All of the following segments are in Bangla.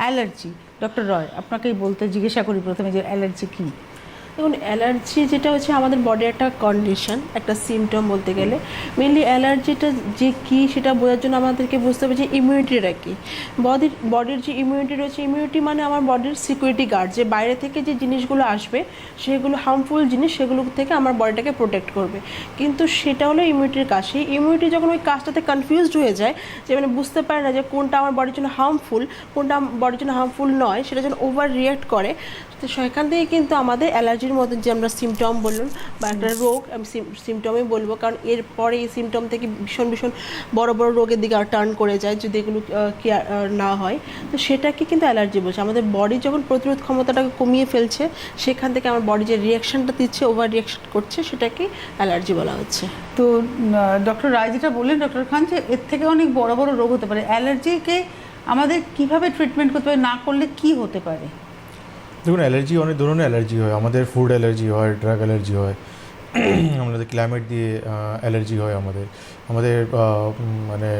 অ্যালার্জি। ডক্টর রয় আপনাকেই বলতে জিজ্ঞাসা করি প্রথমে যে অ্যালার্জি কী। দেখুন অ্যালার্জি যেটা হচ্ছে আমাদের বডির একটা কন্ডিশন একটা সিমটম বলতে গেলে। মেনলি অ্যালার্জিটা যে কী সেটা বোঝার জন্য আমাদেরকে বুঝতে হবে যে ইমিউনিটিটা কী। বডির বডির যে ইমিউনিটি রয়েছে ইমিউনিটি মানে আমার বডির সিকিউরিটি গার্ড যে বাইরে থেকে যে জিনিসগুলো আসবে, সেগুলো হার্মফুল জিনিস, সেগুলো থেকে আমার বডিটাকে প্রোটেক্ট করবে। কিন্তু সেটা হলো ইমিউনিটির কাজ। সেই ইমিউনিটি যখন ওই কাজটাতে কনফিউজড হয়ে যায়, যে মানে বুঝতে পারে না যে কোনটা আমার বডির জন্য হার্মফুল কোনটা বডির জন্য হার্মফুল নয়, সেটা যেন ওভার রিয়াক্ট করে, তো সেখান থেকে কিন্তু আমাদের অ্যালার্জির মধ্যে যে আমরা সিমটম বললাম বা একটা রোগ আমি সিমটমই বলব। কারণ এরপরে এই সিমটম থেকে ভীষণ ভীষণ বড় বড় রোগের দিকে আর টার্ন করে যায় যদি এগুলো কেয়ার না হয়। তো সেটাকে কিন্তু অ্যালার্জি বলছে। আমাদের বডি যখন প্রতিরোধ ক্ষমতাটাকে কমিয়ে ফেলছে সেখান থেকে আমার বডি যে রিয়াকশনটা দিচ্ছে ওভার রিয়াকশন করছে সেটাকে অ্যালার্জি বলা হচ্ছে। তো ডক্টর রায় যেটা বললেন ডক্টর খান যে এর থেকে অনেক বড় বড় রোগ হতে পারে। অ্যালার্জিকে আমাদের কীভাবে ট্রিটমেন্ট করতে পারে না করলে কি হতে পারে? দেখুন অ্যালার্জি অনেক ধরনের অ্যালার্জি হয়। আমাদের ফুড অ্যালার্জি হয় ড্রাগ অ্যালার্জি হয়। আমাদের ক্লাইমেট দিয়ে অ্যালার্জি হয় আমাদের। আমাদের মানে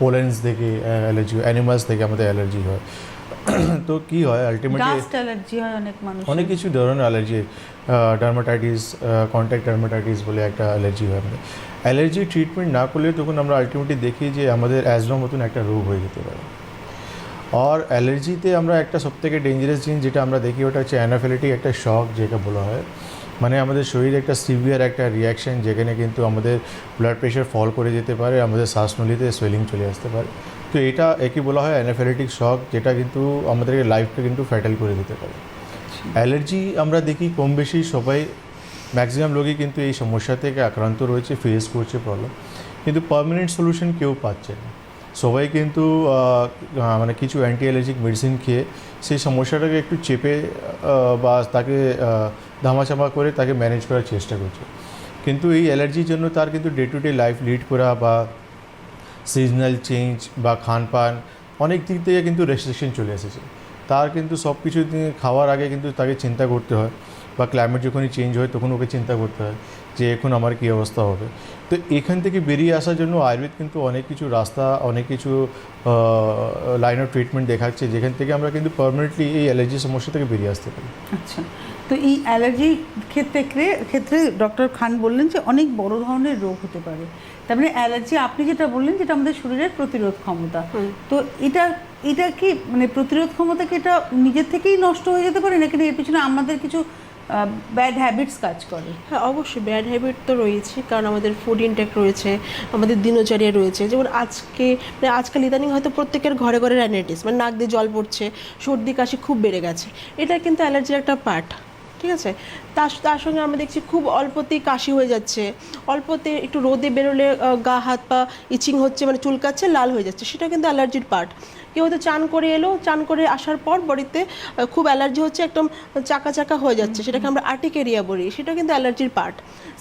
পোলেন্স থেকে অ্যালার্জি অ্যানিমালস থেকে আমাদের অ্যালার্জি হয়। তো কি হয় আলটিমেটলি ডাস্ট অ্যালার্জি হয় অনেক মানুষ অনেক কিছু ধরনের অ্যালার্জি ডার্মাটাইটিস কন্ট্যাক্ট ডার্মাটাইটিস বলে একটা অ্যালার্জি হয় আমাদের। অ্যালার্জি ট্রিটমেন্ট না করলে তখন আমরা আলটিমেটলি দেখি যে আমাদের অ্যাজমা মতন একটা রোগ হয়ে যেতে পারে। আর অ্যালার্জিতে আমরা একটা সবথেকে ডেঞ্জারাস জিনিস যেটা আমরা দেখি, ওটা হচ্ছে অ্যানাফিলিটিক একটা শক যেটা বলা হয়। মানে আমাদের শরীরে একটা সিভিয়ার একটা রিয়াকশন যেখানে কিন্তু আমাদের ব্লাড প্রেশার ফল করে যেতে পারে, আমাদের শ্বাসনলিতে সোয়েলিং চলে আসতে পারে। তো এটা একই বলা হয় অ্যানাফিলিটিক শক যেটা কিন্তু আমাদের লাইফকে কিন্তু ফ্যাটাল করে দিতে পারে। অ্যালার্জি আমরা দেখি কম বেশি সবাই ম্যাক্সিমাম লোকই কিন্তু এই সমস্যা থেকে আক্রান্ত রয়েছে ফেস করছে প্রবলেম কিন্তু পার্মানেন্ট সলিউশন কেউ পাচ্ছে না। সবাই কিন্তু মানে কিছু অ্যান্টি অ্যালার্জিক মেডিসিন খেয়ে সেই সমস্যাটাকে একটু চেপে বা তাকে আহ, ধামাচাপা করে তাকে ম্যানেজ করার চেষ্টা করছে। কিন্তু এই অ্যালার্জির জন্য তার কিন্তু day to day life lead করা বা সিজনাল চেঞ্জ বা খানপান অনেক দিক থেকে কিন্তু রেস্ট্রিকশন চলে এসেছে। তার কিন্তু সব কিছু খাওয়ার আগে কিন্তু তাকে চিন্তা করতে হয় বা ক্লাইমেট যখনই চেঞ্জ হয় তখন ওকে চিন্তা করতে হয়। যে এখন আমার কী অবস্থা হবে। তো এখান থেকে বেরিয়ে আসার জন্য আয়ুর্বেদ কিন্তু অনেক কিছু রাস্তা অনেক কিছু লাইন অফ ট্রিটমেন্ট দেখাচ্ছে যেখান থেকে আমরা কিন্তু পারমানেন্টলি এই অ্যালার্জি সমস্যা থেকে বেরিয়ে আসতে পারি। আচ্ছা। তো এই অ্যালার্জির ক্ষেত্রে ক্ষেত্রে ডক্টর খান বললেন যে অনেক বড় ধরনের রোগ হতে পারে। তার মানে অ্যালার্জি আপনি যেটা বললেন যেটা আমাদের শরীরের প্রতিরোধ ক্ষমতা। তো এটা এটা কি মানে প্রতিরোধ ক্ষমতা কি এটা নিজের থেকেই নষ্ট হয়ে যেতে পারে? নাকি এর পিছনে আমাদের কিছু ব্যাড হ্যাবিটস কাজ করে। হ্যাঁ অবশ্যই ব্যাড হ্যাবিট তো রয়েছে, কারণ আমাদের ফুড ইনটেক রয়েছে, আমাদের দিনচর্যা রয়েছে। যেমন আজকে মানে আজকাল ইদানিং হয়তো প্রত্যেকের ঘরে ঘরে রাইনাইটিস মানে নাক দিয়ে জল পড়ছে, সর্দি কাশি খুব বেড়ে গেছে। এটা কিন্তু অ্যালার্জির একটা পার্ট ঠিক আছে? তার তার সঙ্গে আমরা দেখছি খুব অল্পতেই কাশি হয়ে যাচ্ছে, অল্পতে একটু রোদে বেরোলে গা, হাত, পা ইচিং হচ্ছে মানে চুলকাচ্ছে, লাল হয়ে যাচ্ছে, সেটা কিন্তু অ্যালার্জির পার্ট কেউ হয়তো চান করে এলো চান করে আসার পর বডিতে খুব অ্যালার্জি হচ্ছে একদম চাকা চাকা হয়ে যাচ্ছে। সেটাকে আমরা আর্টিকেরিয়া বলি সেটা কিন্তু অ্যালার্জির পার্ট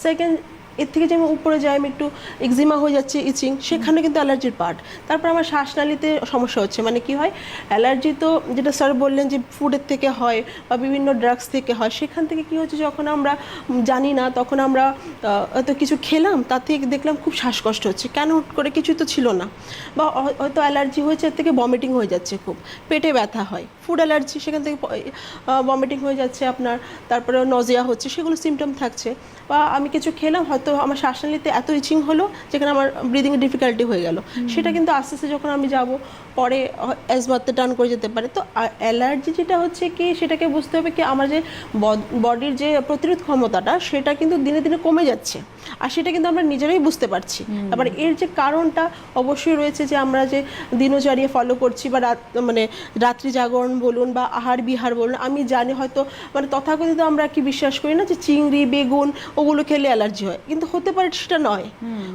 সেকেন্ড এর থেকে যে আমি উপরে যাই, আমি একটু এক্সিমা হয়ে যাচ্ছে ইচিং সেখানে কিন্তু অ্যালার্জির পার্ট তারপর আমার শ্বাসনালীতে সমস্যা হচ্ছে মানে কি হয়, অ্যালার্জি তো যেটা স্যার বললেন যে ফুডের থেকে হয় বা বিভিন্ন ড্রাগস থেকে হয়, সেখান থেকে কি হচ্ছে যখন আমরা জানি না, তখন আমরা হয়তো কিছু খেলাম, তার থেকে দেখলাম খুব শ্বাসকষ্ট হচ্ছে। কেন হুট করে কিছুই তো ছিল না? বা হয়- হয়তো অ্যালার্জি হয়েছে, এর থেকে বমিটিং হয়ে যাচ্ছে খুব। পেটে ব্যথা হয় ফুড অ্যালার্জি সেখান থেকে বমিটিং হয়ে যাচ্ছে আপনার। তারপরে নজিয়া হচ্ছে, সেগুলো সিমটম থাকছে। বা আমি কিছু খেলাম, হয়তো আমার শ্বাসনালীতে এত ইচিং হলো যেখানে আমার ব্রিদিংয়ে ডিফিকাল্টি হয়ে গেল। সেটা কিন্তু আস্তে আস্তে যখন আমি যাব পরে অ্যাজমাতে টার্ন করে যেতে পারে। তো অ্যালার্জি যেটা হচ্ছে কি সেটাকে বুঝতে হবে কি আমার যে বডির যে প্রতিরোধ ক্ষমতাটা সেটা কিন্তু দিনে দিনে কমে যাচ্ছে। আর সেটা কিন্তু আমরা নিজেরাই বুঝতে পারছি। আবার এর যে কারণটা অবশ্যই রয়েছে যে আমরা যে দিনচর্যা ফলো করছি বা রাত মানে রাত্রি জাগরণ বলুন বা আহার বিহার বলুন আমি জানি হয়তো মানে তথাকথিত আমরা কি বিশ্বাস করি না যে চিংড়ি বেগুন ওগুলো খেলে অ্যালার্জি হয়। কিন্তু হতে পারে সেটা নয়।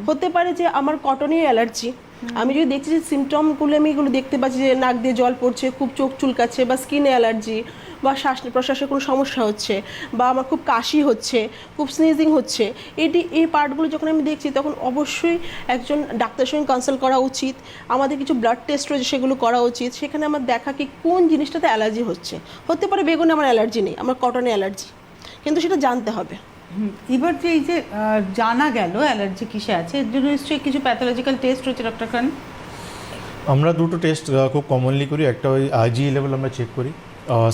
হতে পারে যে আমার কটনের অ্যালার্জি আমি যদি দেখছি যে সিমটমগুলো আমি এগুলো দেখতে পাচ্ছি যে নাক দিয়ে জল পড়ছে, খুব চোখ চুলকাচ্ছে বা স্কিনে অ্যালার্জি বা শ্বাস প্রশ্বাসের কোনো সমস্যা হচ্ছে বা আমার খুব কাশি হচ্ছে, খুব স্নিজিং হচ্ছে, এটি, এই পার্টগুলো যখন আমি দেখছি তখন অবশ্যই একজন ডাক্তারের সঙ্গে কনসাল্ট করা উচিত। আমাদের কিছু ব্লাড টেস্ট রয়েছে সেগুলো করা উচিত। সেখানে আমার দেখা কি কোন জিনিসটাতে অ্যালার্জি হচ্ছে। হতে পারে বেগুনে আমার অ্যালার্জি নেই, আমার কটনে অ্যালার্জি কিন্তু সেটা জানতে হবে। এবার যে এই যে জানা গেল অ্যালার্জি কিসে আছে, এর জন্য নিশ্চয়ই কিছু প্যাথোলজিক্যাল টেস্ট রয়েছে ডক্টর খান? আমরা দুটো টেস্ট খুব কমনলি করি, একটা ওই আইজি লেভেল আমরা চেক করি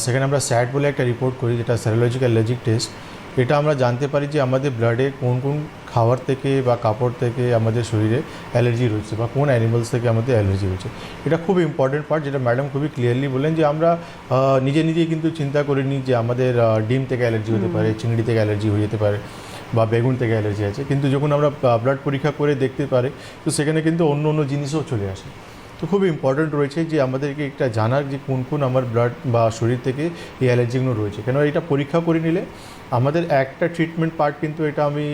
সেখানে আমরা স্যাট বলে একটা রিপোর্ট করি, যেটা স্যারোলজিক্যাল অ্যালার্জিক টেস্ট এটা আমরা জানতে পারি যে আমাদের ব্লাডে কোন কোন খাবার থেকে বা কাপড় থেকে আমাদের শরীরে অ্যালার্জি রয়েছে বা কোন অ্যানিমালস থেকে আমাদের অ্যালার্জি রয়েছে। এটা খুব ইম্পর্টেন্ট পার্ট যেটা ম্যাডাম খুবই ক্লিয়ারলি বললেন যে আমরা নিজে নিজেই কিন্তু চিন্তা করে নিই যে আমাদের ডিম থেকে অ্যালার্জি হতে পারে চিংড়ি থেকে অ্যালার্জি হয়ে যেতে পারে বা বেগুন থেকে অ্যালার্জি আছে। কিন্তু যখন আমরা ব্লাড পরীক্ষা করে দেখতে পারি তো সেখানে কিন্তু অন্য অন্য জিনিসও চলে আসে। তো খুব ইম্পর্ট্যান্ট রয়েছে যে আমাদেরকে একটা জানার যে কোন কোন আমার ব্লাড বা শরীর থেকে এই অ্যালার্জিগুলো রয়েছে। কেন এটা পরীক্ষা করে নিলে আমাদের একটা ট্রিটমেন্ট পার্ট কিন্তু এটা আমি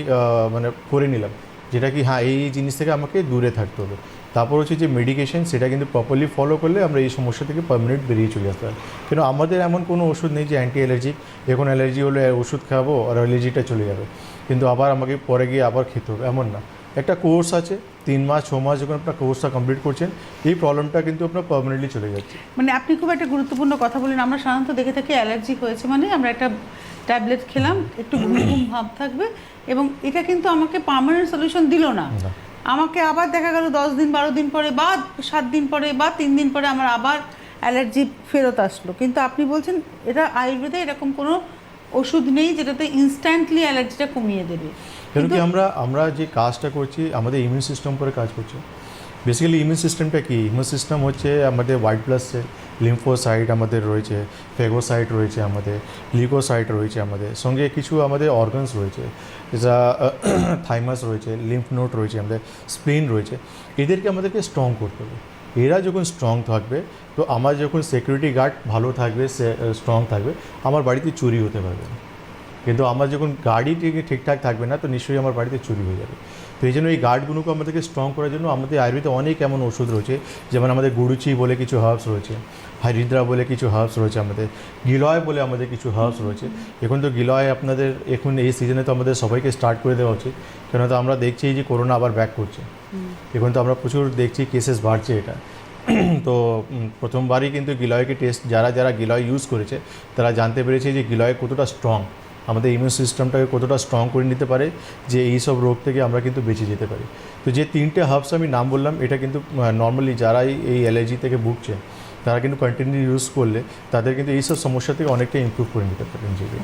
মানে করে নিলাম। যেটা কি হ্যাঁ এই জিনিস থেকে আমাকে দূরে থাকতে হবে। তারপর হচ্ছে যে মেডিকেশন সেটা কিন্তু প্রপারলি ফলো করলে আমরা এই সমস্যা থেকে পারমানেন্ট বেরিয়ে চলে আসতে পারি। কেন আমাদের এমন কোনো ওষুধ নেই যে অ্যান্টি অ্যালার্জিক এখন অ্যালার্জি হলে ওষুধ খাব আর অ্যালার্জিটা চলে যাবে। কিন্তু আবার আমাকে পরে গিয়ে আবার খেতে হবে, এমন না। একটা কোর্স আছে তিন মাস ছ মাস যখন আপনার কোর্সটা কমপ্লিট করছেন এই প্রবলেমটা কিন্তু আপনার পার্মানেন্টলি চলে যাচ্ছে। মানে আপনি খুব একটা গুরুত্বপূর্ণ কথা বলেন। আমরা সাধারণত দেখে থাকি অ্যালার্জি হয়েছে মানে আমরা একটা ট্যাবলেট খেলাম একটু ঘুম ঘুম ভাব থাকবে এবং এটা কিন্তু আমাকে পার্মানেন্ট সলিউশন দিল না। না। আমাকে আবার দেখা গেল দশ দিন বারো দিন পরে বা সাত দিন পরে বা তিন দিন পরে আমার আবার অ্যালার্জি ফেরত আসলো। কিন্তু আপনি বলছেন এটা আয়ুর্বেদে এরকম কোনো ওষুধ নেই যেটাতে ইনস্ট্যান্টলি অ্যালার্জিটা কমিয়ে দেবে। কেন কি আমরা আমরা যে কাজটা করছি, আমাদের ইমিউন সিস্টেম পরে কাজ করছে। বেসিক্যালি ইমিউন সিস্টেমটা কি? ইমিউন সিস্টেম হচ্ছে আমাদের হোয়াইট ব্লাড সেল লিম্ফোসাইট আমাদের রয়েছে ফেগোসাইট রয়েছে আমাদের লিকোসাইট রয়েছে আমাদের, সঙ্গে কিছু আমাদের অর্গানস রয়েছে, যা থাইমাস রয়েছে লিম্ফ নোট রয়েছে আমাদের স্প্লিন রয়েছে। এদেরকে আমাদেরকে স্ট্রং করতে হবে। এরা যখন স্ট্রং থাকবে, তো আমার যখন সিকিউরিটি গার্ড ভালো থাকবে স্ট্রং থাকবে, আমার বাড়িতে চুরি হতে পারবে না। কিন্তু আমার যখন গাড়ি ঠিক- ঠিকঠাক থাকবে না তো নিশ্চয়ই আমার বাড়িতে চুরি হয়ে যাবে। তো এই জন্য এই গার্ডগুলোকে আমাদেরকে স্ট্রং করার জন্য আমাদের আয়ুর্বেদে অনেক এমন ওষুধ রয়েছে যেমন আমাদের গুরুচি বলে কিছু হার্বস রয়েছে হারিদ্রা বলে কিছু হার্বস রয়েছে আমাদের গিলয় বলে আমাদের কিছু হার্বস রয়েছে। এখন তো গিলয় আপনাদের এখন এই সিজনে তো আমাদের সবাইকে স্টার্ট করে দেওয়া উচিত কেন তো আমরা দেখছি যে করোনা আবার ব্যাক করছে। এখন তো আমরা প্রচুর দেখছি কেসেস বাড়ছে এটা। তো প্রথমবারই কিন্তু গিলয়কে টেস্ট যারা যারা গিলয় ইউজ করেছে তারা জানতে পেরেছে যে গিলয় কতটা স্ট্রং আমাদের ইমিউন সিস্টেমটাকে কতটা স্ট্রং করে নিতে পারে যে এই সব রোগ থেকে আমরা কিন্তু বেঁচে যেতে পারি। তো যে তিনটে হাবস আমি নাম বললাম, এটা কিন্তু নর্মালি যারাই এই অ্যালার্জি থেকে ভুগছে, তারা কিন্তু কন্টিনিউ ইউজ করলে তাদের কিন্তু এইসব সমস্যা থেকে অনেকটা ইম্প্রুভ করে নিতে পারে নিজেকে